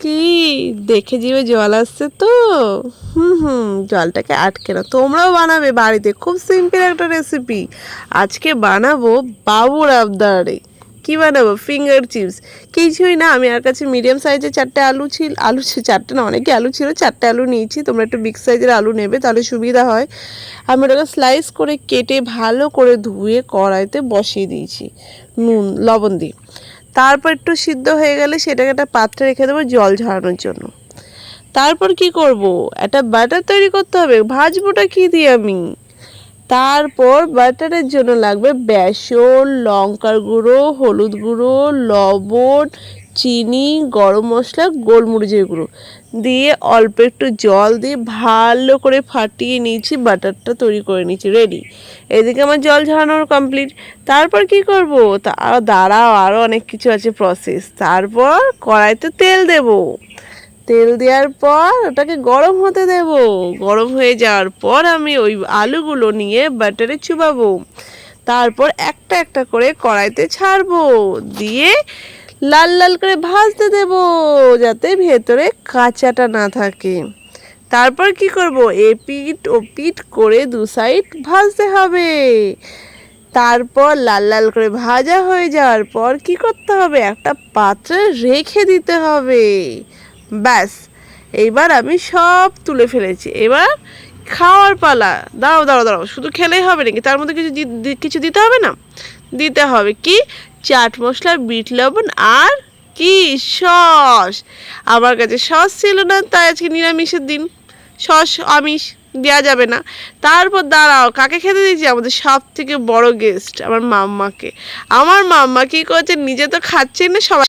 কি? দেখে জিভে জল আসছে তো। হুম হুম, জলটাকে আটকে না তোমরাও বানাবে বাড়িতে। খুব সিম্পল একটা রেসিপি আজকে বানাবো বাবুর আবদারে। কি বানাবো? ফিঙ্গার চিপস কিছুই না, আমি আর কাছে মিডিয়াম সাইজের চারটে আলু ছিল আলু চারটে না অনেকে আলু ছিল, চারটে আলু নিয়েছি। তোমরা একটু বিগ সাইজের আলু নেবে, তাহলে সুবিধা হয়। আমি ওটাকে স্লাইস করে কেটে ভালো করে ধুয়ে কড়াইতে বসিয়ে দিয়েছি। নুন, লবণ দিয়ে। তারপর একটু সিদ্ধ হয়ে গেলে সেটাকে একটা পাত্রে রেখে দেবো জল ঝরানোর জন্য। তারপর কি করব? একটা বাটার তৈরি করতে হবে। ভাজবোটা কি দিয়ে আমি? তারপর বাটারের জন্য লাগবে বেসন, লঙ্কার গুঁড়ো, হলুদ গুঁড়ো, লবণ, চিনি, গরম মশলা, গোলমরিচের গুঁড়ো। দিয়ে অল্প একটু জল দিয়ে ভালো করে ফাটিয়ে নিয়েছি, বাটারটা তৈরি করে নিয়েছি রেডি এদিকে আমার জল ঝরানোর কমপ্লিট তারপর কি করব? তা দাঁড়াও আরও অনেক কিছু আছে প্রসেস তারপর কড়াইতে তেল দেবো। তেল দেওয়ার পর ওটাকে গরম হতে দেব। গরম হয়ে যাওয়ার পর আমি ওই আলুগুলো নিয়ে বাটারে চুবাবো। তারপর একটা একটা করে কড়াইতে ছাড়বো। দিয়ে লাল লাল করে ভাজতে দেব যাতে ভেতরে কাঁচাটা না থাকে। তারপর কি করব? এ পিঠ ও পিঠ করে দু সাইড ভাজতে হবে। তারপর লাল লাল করে ভাজা হয়ে যাওয়ার পর কি করতে হবে? একটা পাত্রে রেখে দিতে হবে। ব্যাস। এইবার আমি সব তুলে ফেলেছি। এবার খাওয়ার পালা। দাঁড়াও দাঁড়াও দাঁড়াও। শুধু খেলেই হবে নাকি? তার মধ্যে কিছু কিছু দিতে হবে না? দিতে হবে কি? চাট মশলা, বিট লবণ আর কি সস। আমার কাছে সস ছিল না, তাই আজকে নিরামিষের দিন। সস, আমিষ দেওয়া যাবে না। তারপর দাঁড়াও, কাকে খেতে দিয়েছি? আমাদের সব থেকে বড় গেস্ট আমার মাম্মাকে। আমার মাম্মা কি করছে? নিজে তো খাচ্ছে না, সবাই